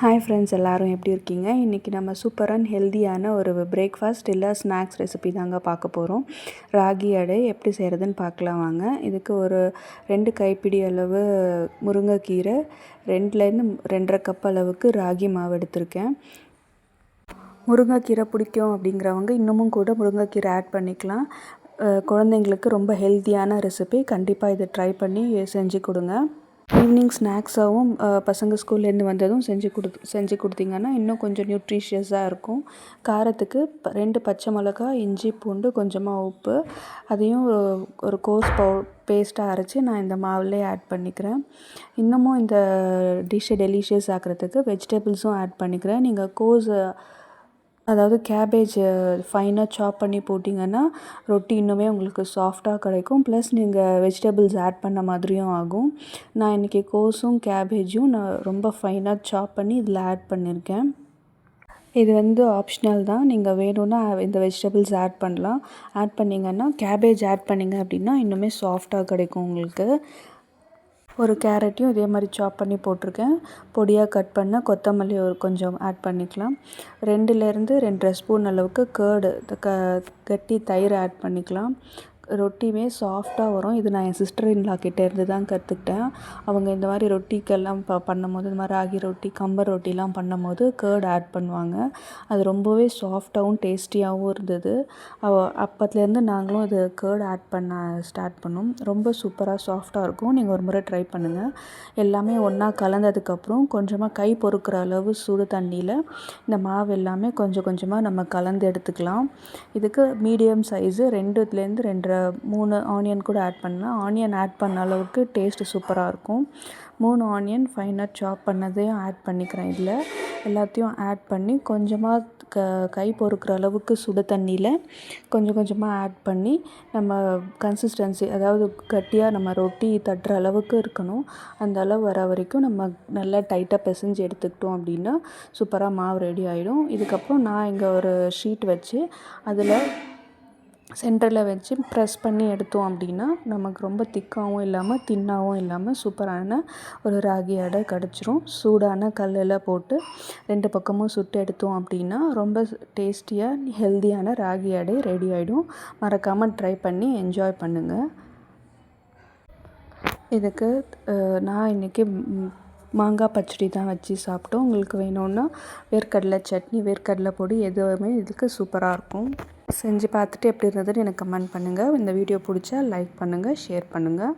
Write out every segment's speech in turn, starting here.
Hi friends எல்லோரும் எப்படி இருக்கீங்க? இன்றைக்கி நம்ம சூப்பர் அண்ட் ஹெல்த்தியான ஒரு பிரேக்ஃபாஸ்ட் இல்லை ஸ்நாக்ஸ் ரெசிபி தாங்க பார்க்க போகிறோம் ராகி அடை எப்படி செய்கிறதுன்னு பார்க்கலாம் வாங்க. இதுக்கு ஒரு ரெண்டு கைப்பிடி அளவு முருங்கைக்கீரை ரெண்டுலேருந்து ரெண்டரை கப் அளவுக்கு ராகி மாவு எடுத்திருக்கேன். முருங்கைக்கீரை பிடிக்கும் அப்படிங்கிறவங்க இன்னமும் கூட முருங்கைக்கீரை ஆட் பண்ணிக்கலாம். குழந்தைங்களுக்கு ரொம்ப ஹெல்த்தியான ரெசிபி கண்டிப்பாக இதை ட்ரை பண்ணி செஞ்சு கொடுங்க. ஈவினிங் ஸ்நாக்ஸாகவும் பசங்க ஸ்கூல்லேருந்து வந்ததும் செஞ்சு கொடு செஞ்சு கொடுத்தீங்கன்னா இன்னும் கொஞ்சம் நியூட்ரிஷியஸாக இருக்கும். காரத்துக்கு ரெண்டு பச்சை மிளகா இஞ்சி பூண்டு கொஞ்சமாக உப்பு. அதையும் ஒரு கோஸ் பவு பேஸ்ட்டாக அரைச்சி நான் இந்த மாவுலேயே ஆட் பண்ணிக்கிறேன். இன்னமும் இந்த டிஷ்ஷை டெலிஷியஸ் ஆக்கிறதுக்கு வெஜிடபிள்ஸும் ஆட் பண்ணிக்கிறேன். நீங்கள் கோஸ் அதாவது கேபேஜ் ஃபைனாக சாப் பண்ணி போட்டிங்கன்னா ரொட்டி இன்னுமே உங்களுக்கு சாஃப்டாக கிடைக்கும். ப்ளஸ் நீங்கள் வெஜிடபிள்ஸ் ஆட் பண்ண மாதிரியும் ஆகும். நான் இன்றைக்கி கோஸும் கேபேஜும் நான் ரொம்ப ஃபைனாக சாப் பண்ணி இதில் ஆட் பண்ணியிருக்கேன் இது வந்து ஆப்ஷனல் தான். நீங்கள் வேணும்னா இந்த வெஜிடபிள்ஸ் ஆட் பண்ணலாம். ஆட் பண்ணிங்கன்னா கேபேஜ் ஆட் பண்ணிங்க அப்படின்னா இன்னுமே சாஃப்டாக கிடைக்கும் உங்களுக்கு. ஒரு கேரட்டையும் இதே மாதிரி சாப் பண்ணி போட்டிருக்கேன். பொடியாக கட் பண்ண கொத்தமல்லி ஒரு கொஞ்சம் ஆட் பண்ணிக்கலாம். ரெண்டுலேருந்து ரெண்டரை ஸ்பூன் அளவுக்கு கேர்டு க கட்டி தயிர் ஆட் பண்ணிக்கலாம். ரொட்டியுமே சாஃப்டாக வரும். இது நான் என் சிஸ்டர் இன்லா கிட்டேருந்து தான் கற்றுக்கிட்டேன் அவங்க இந்த மாதிரி ரொட்டிக்கெல்லாம் ப பண்ணும்போது இந்த மாதிரி ராகி ரொட்டி கம்பர் ரொட்டிலாம் பண்ணும்போது கேர்டு ஆட் பண்ணுவாங்க. அது ரொம்பவே சாஃப்டாகவும் டேஸ்டியாகவும் இருந்தது. அப்பத்துலேருந்து நாங்களும் அது கேர்டு ஆட் பண்ண ஸ்டார்ட் பண்ணோம். ரொம்ப சூப்பராக சாஃப்டாக இருக்கும். நீங்கள் ஒரு முறை ட்ரை பண்ணுங்கள் எல்லாமே ஒன்றா கலந்ததுக்கப்புறம் கொஞ்சமாக கை பொறுக்கிற அளவு சூடு தண்ணியில் இந்த மாவு எல்லாமே கொஞ்சம் கொஞ்சமாக நம்ம கலந்து எடுத்துக்கலாம். இதுக்கு மீடியம் சைஸு ரெண்டுலேருந்து ரெண்டரை மூணு ஆனியன் கூட ஆட் பண்ணலாம். ஆனியன் ஆட் பண்ண அளவுக்கு டேஸ்ட்டு சூப்பராக இருக்கும். மூணு ஆனியன் ஃபைனாக சாப் பண்ணதையும் ஆட் பண்ணிக்கிறேன் இதில். எல்லாத்தையும் ஆட் பண்ணி கொஞ்சமாக க கை பொறுக்கிற அளவுக்கு சுடு தண்ணியில் கொஞ்சம் கொஞ்சமாக ஆட் பண்ணி நம்ம கன்சிஸ்டன்சி அதாவது கட்டியாக நம்ம ரொட்டி தட்டுற அளவுக்கு இருக்கணும். அந்த அளவு வர வரைக்கும் நம்ம நல்லா டைட்டாக பிசைஞ்சு எடுத்துக்கிட்டோம் அப்படின்னா சூப்பராக மாவு ரெடி ஆகிடும் இதுக்கப்புறம் நான் இங்கே ஒரு ஷீட் வச்சு அதில் சென்டரில் வச்சு ப்ரெஸ் பண்ணி எடுத்தோம் அப்படின்னா நமக்கு ரொம்ப திக்காகவும் இல்லாமல் தின்னாகவும் இல்லாமல் சூப்பரான ஒரு ராகி அடை கிடச்சிரும். சூடான கல்லில் போட்டு ரெண்டு பக்கமும் சுட்டு எடுத்தோம் அப்படின்னா ரொம்ப டேஸ்டியாக ஹெல்த்தியான ராகி அடை ரெடி ஆகிடும் மறக்காமல் ட்ரை பண்ணி என்ஜாய் பண்ணுங்கள் இதுக்கு நான் இன்றைக்கி மாங்காய் பச்சடி தான் வச்சு சாப்பிட்டோம். உங்களுக்கு வேணும்னா வேர்க்கடலை சட்னி வேர்க்கடலை பொடி எதுவுமே இதுக்கு சூப்பராக இருக்கும். செஞ்சு பார்த்துட்டு எப்படி இருந்ததுன்னு எனக்கு கமெண்ட் பண்ணுங்கள் இந்த வீடியோ பிடிச்சா லைக் பண்ணுங்கள் ஷேர் பண்ணுங்கள்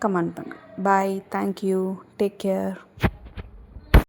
கமெண்ட் பண்ணுங்கள் பாய் தேங்க்யூ டேக் கேர்